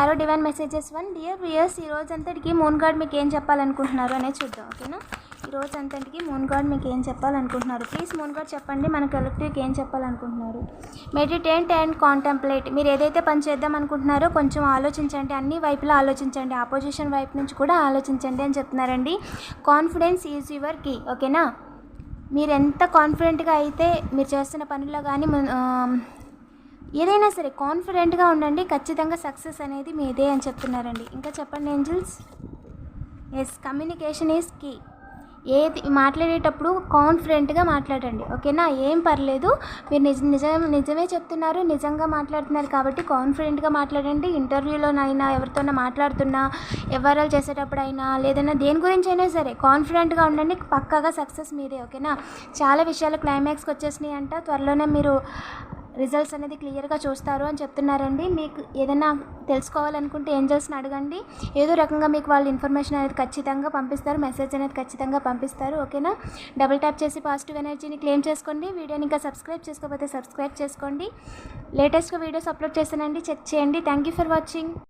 Hello divine messages one dear viewers ఈ రోజు అంతటికి మూన్ గాడ్ మీకు ఏం చెప్పాలనుకుంటున్నారు అనేది చూద్దాం ఓకేనా ఈ రోజు అంతటికి మూన్ గాడ్ మీకు ఏం చెప్పాలనుకుంటున్నారు? ప్లీజ్ మూన్ గాడ్ చెప్పండి మన కలెక్టివ్కి ఏం చెప్పాలనుకుంటున్నారు? మెడిటేట్ అండ్ కాంటెంప్లేట్ మీరు ఏదైతే పని చేద్దాం అనుకుంటున్నారో కొంచెం ఆలోచించండి అన్ని వైపులా ఆలోచించండి. ఆపోజిషన్ వైపు నుంచి కూడా ఆలోచించండి అని చెప్తున్నారండి. కాన్ఫిడెన్స్ ఈజ్ యువర్ కీ ఓకేనా మీరు ఎంత కాన్ఫిడెంట్గా అయితే మీరు చేస్తున్న పనుల్లో కానీ ఏదైనా సరే కాన్ఫిడెంట్గా ఉండండి ఖచ్చితంగా సక్సెస్ అనేది మీదే అని చెప్తున్నారండి. ఇంకా చెప్పండి angels yes communication is key ఏది మాట్లాడేటప్పుడు కాన్ఫిడెంట్గా మాట్లాడండి. ఓకేనా? ఏం పర్లేదు. మీరు నిజ నిజం నిజమే చెప్తున్నారు నిజంగా మాట్లాడుతున్నారు కాబట్టి కాన్ఫిడెంట్గా మాట్లాడండి. ఇంటర్వ్యూలోనైనా ఎవరితోనైనా మాట్లాడుతున్నా ఎవరాలు చేసేటప్పుడైనా లేదన్నా దేని గురించి అయినా సరే కాన్ఫిడెంట్గా ఉండండి పక్కాగా సక్సెస్ మీదే ఓకేనా? చాలా విషయాలు క్లైమాక్స్కి వచ్చేసినాయి అంట త్వరలోనే మీరు రిజల్ట్స్ అనేది క్లియర్గా చూస్తారు అని చెప్తున్నారండి. మీకు ఏదైనా తెలుసుకోవాలనుకుంటే ఏంజల్స్ని అడగండి. ఏదో రకంగా మీకు వాళ్ళు ఇన్ఫర్మేషన్ అనేది ఖచ్చితంగా పంపిస్తారు. మెసేజ్ అనేది ఖచ్చితంగా పంపిస్తారు. ఓకేనా? డబుల్ ట్యాప్ చేసి పాజిటివ్ ఎనర్జీని క్లెయిమ్ చేసుకోండి. వీడియోని ఇంకా సబ్స్క్రైబ్ చేసుకోకపోతే సబ్స్క్రైబ్ చేసుకోండి. లేటెస్ట్గా వీడియోస్ అప్లోడ్ చేస్తానండి. చెక్ చేయండి. Thank you for watching.